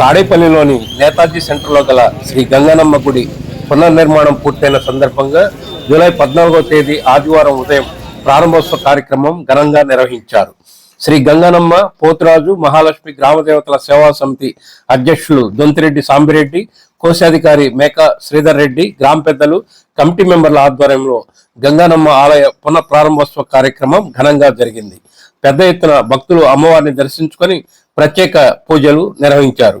తాడేపల్లిలోని నేతాజీ సెంటర్లో గల శ్రీ గంగనమ్మ గుడి పునర్నిర్మాణం పూర్తయిన సందర్భంగా జూలై పద్నాలుగో తేదీ ఆదివారం ఉదయం ప్రారంభోత్సవ కార్యక్రమం ఘనంగా నిర్వహించారు. శ్రీ గంగనమ్మ పోతురాజు మహాలక్ష్మి గ్రామదేవతల సేవా సమితి అధ్యక్షులు దొంతిరెడ్డి సాంబిరెడ్డి కోశాధికారి మేక శ్రీధర్ రెడ్డి గ్రామ పెద్దలు కమిటీ మెంబర్ల ఆధ్వర్యంలో గంగానమ్మ ఆలయ పునః ప్రారంభోత్సవ కార్యక్రమం ఘనంగా జరిగింది. పెద్ద ఎత్తున భక్తులు అమ్మవారిని దర్శించుకొని ప్రత్యేక పూజలు నిర్వహించారు.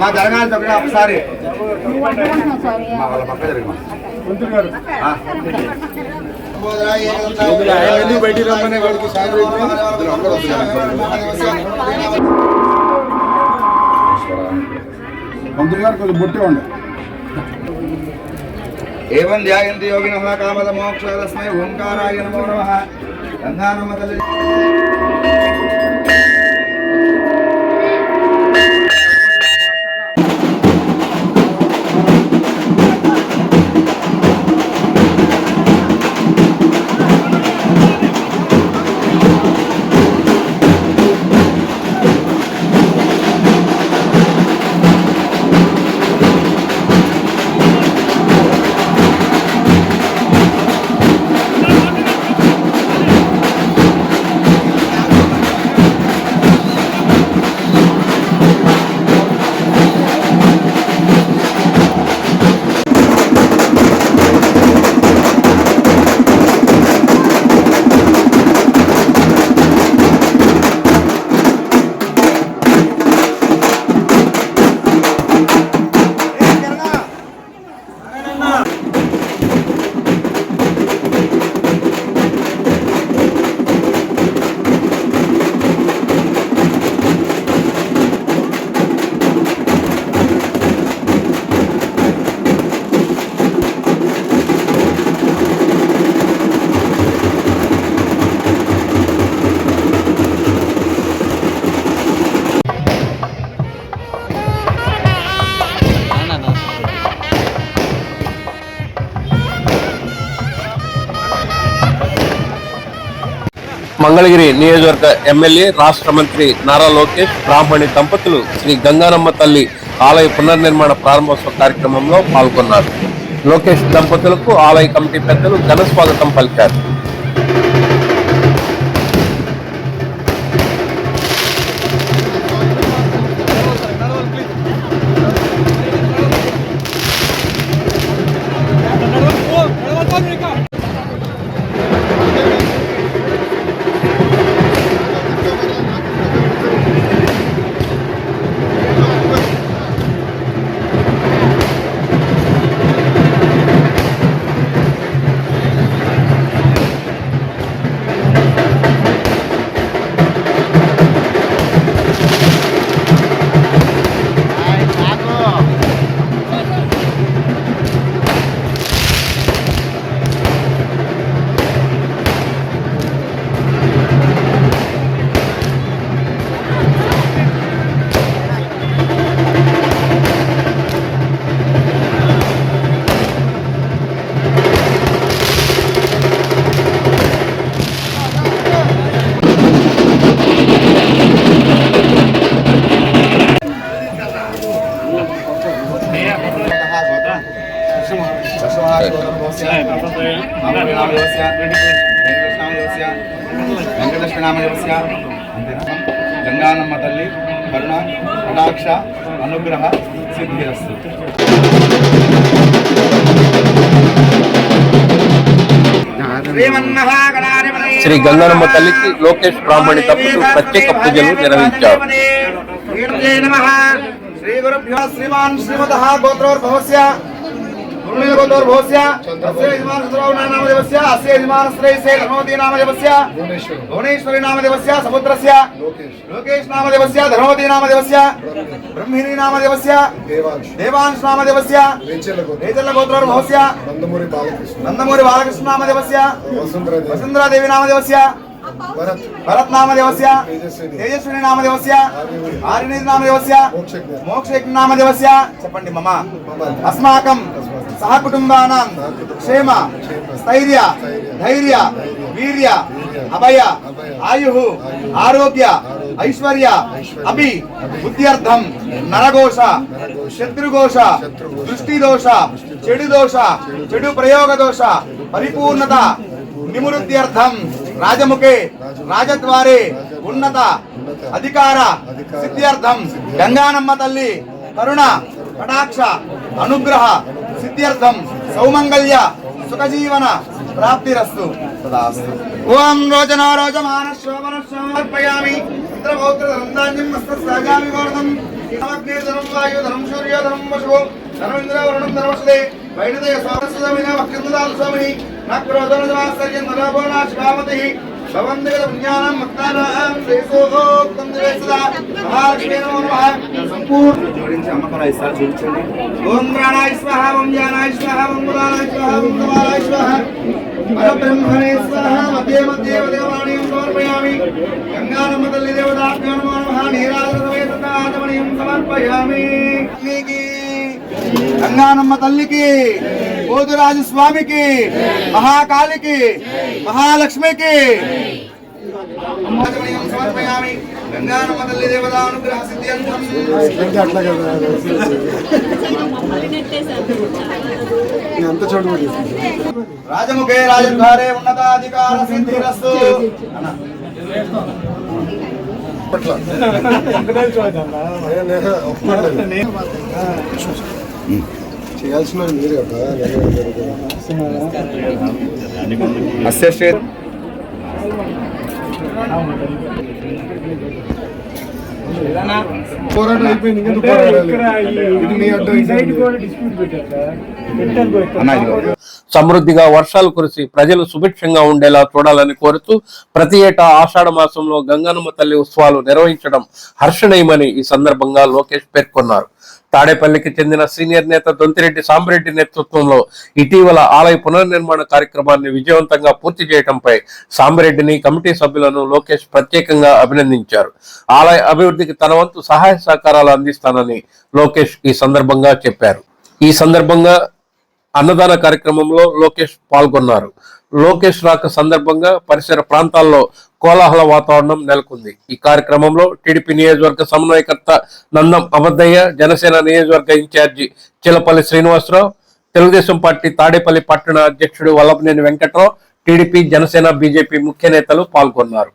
మా జరగాలి పక్క ఒకసారి. ఎందుకు బయటికి రమ్మనే వాడికి సాయం మంత్రి గారు కొంచెం బొట్టి ఉండే ఏవం ధ్యాయంతి యోగిన కామద మోక్షాలస్మై ఓంకారాయ నమో నమ. గంగానమ్మ తల్లి మంగళగిరి నియోజకవర్గ ఎమ్మెల్యే రాష్ట్ర మంత్రి నారా లోకేష్ బ్రాహ్మణి దంపతులు శ్రీ గంగానమ్మ తల్లి ఆలయ పునర్నిర్మాణ ప్రారంభోత్సవ కార్యక్రమంలో పాల్గొన్నారు. లోకేష్ దంపతులకు ఆలయ కమిటీ పెద్దలు ఘన స్వాగతం పలికారు. వెంకటలక్ష్మీనామదేవస్య గంగానమ్మ తల్లి కరుణ కటాక్ష అనుగ్రహ సిద్ధిరస్తు శ్రీ గంగానమ్మ తల్లికి లోకేష్ బ్రాహ్మణి దంపతులు ప్రత్యేక పూజలు నిర్వహించారు శ్రీ గురుభ్యో శ్రీమాన్ శ్రీమత గోత్రోద్భవస్య భువనేశ్వరి నామదేవస్య సముద్రస్య లోకేష్ నామదేవస్య ధర్మవతి నామదేవస్య బ్రహ్మిణి నామదేవస్య దేవాంశ్ నామదేవస్య రేచల్ల గోత్రోర్భవస్య నందమూరి బాలకృష్ణ నామదేవస్య వసుంధరాదేవి నామదేవస్య భరత్ నామదేవస్య తేజస్విని నామదేవస్య ఆరిణి నామదేవస్య మోక్ష నామదేవస్య చెప్పండి మమ అస్మాకం సహకుటుంబానాం క్షేమ స్థైర్య ధైర్య వీర్య అభయ ఆయు ఆరోగ్య ఐశ్వర్య అభి బుద్ధ్యర్థం నరఘోష శత్రుఘోష దృష్టి దోష చెడు దోష చెడు ప్రయోగ దోష పరిపూర్ణత నిమృత్యర్థం రాజముఖే రాజద్వారే ఉన్నత అధికార సిద్ధ్యర్థం గంగానమ్మ తల్లి కరుణ కటాక్ష అనుగ్రహ సిద్ధ్యర్థం సౌమంగళ్య సుఖజీవన ప్రాప్తిరస్తు. తదాస్తు ఓం రోజన రోజమాన శోభన సమర్పయామి ఇంద్రభౌత్ర ధనంధాన్యం మస్తసాగామి గోర్ధం సమగ్నేధనం వాయుధనం సూర్యోధనం వశువు. ధనమింద్ర వరుణం ధనవసదే వైణదయ స్వామస్వమిన వక్రందాలు స్వామిని. నక్రోధనజమాశ్చర్యం నరభోనా శివామతి భవంతిగత పుణ్యానం భక్తానాం శ్రేయసోక్తం దివేసదా మహాలక్ష్మీ నమో నమః సంపూర్ణ జోడించి అమ్మకరా ఇస్తారు చూపించండి ఓం ప్రాణాయ స్వాహ ఓం జ్ఞానాయ స్వాహ ఓం గుణాయ స్వాహ ఓం నమాయ స్వాహ పరబ్రహ్మణే స్వాహ మధ్య మధ్య దేవాణీయం సమర్పయామి గంగానమ్మ తల్లి దేవతాభ్యో నమో నమః నీరాజనమేతాజమణీయం సమర్పయామి నీకి గంగానమ్మ తల్లికి పోతురాజు స్వామికి మహాకాళికి మహాలక్ష్మికి. సమర్పయామి గంగానమ్మ తల్లి. రాజముఖే రాజద్వారే ఉన్నతాధికార సిద్ధిరస్తు. అన్న. చేయాల్సిన మీరు కదా అస్య పోరాటం అయిపోయింది ఇంకెందుకు పోరాడాలి? ఇది మీ అడ్డం ఇది మీ సమృద్ధిగా వర్షాలు కురిసి ప్రజలు సుభిక్షంగా ఉండేలా చూడాలని కోరుతూ ప్రతి ఏటా ఆషాఢ మాసంలో గంగానమ్మ తల్లి ఉత్సవాలు నిర్వహించడం హర్షణీయమని ఈ సందర్భంగా లోకేష్ పేర్కొన్నారు. తాడేపల్లికి చెందిన సీనియర్ నేత దొంతిరెడ్డి సాంబిరెడ్డి నేతృత్వంలో ఇటీవల ఆలయ పునర్నిర్మాణ కార్యక్రమాన్ని విజయవంతంగా పూర్తి చేయడంపై సాంబరెడ్డిని కమిటీ సభ్యులను లోకేష్ ప్రత్యేకంగా అభినందించారు. ఆలయ అభివృద్ధికి తన వంతు సహాయ సహకారాలు అందిస్తానని లోకేష్ ఈ సందర్భంగా చెప్పారు. ఈ సందర్భంగా అన్నదాన కార్యక్రమంలో లోకేష్ పాల్గొన్నారు. లోకేష్ రాక సందర్భంగా పరిసర ప్రాంతాల్లో కోలాహల వాతావరణం నెలకొంది. ఈ కార్యక్రమంలో టీడీపీ నియోజకవర్గ సమన్వయకర్త నందం అబద్దయ్య జనసేన నియోజకవర్గ ఇన్ఛార్జి చిలపల్లి శ్రీనివాసరావు తెలుగుదేశం పార్టీ తాడేపల్లి పట్టణ అధ్యక్షుడు వల్లభనేని వెంకట్రావు టీడీపీ జనసేన బీజేపీ ముఖ్య నేతలు పాల్గొన్నారు.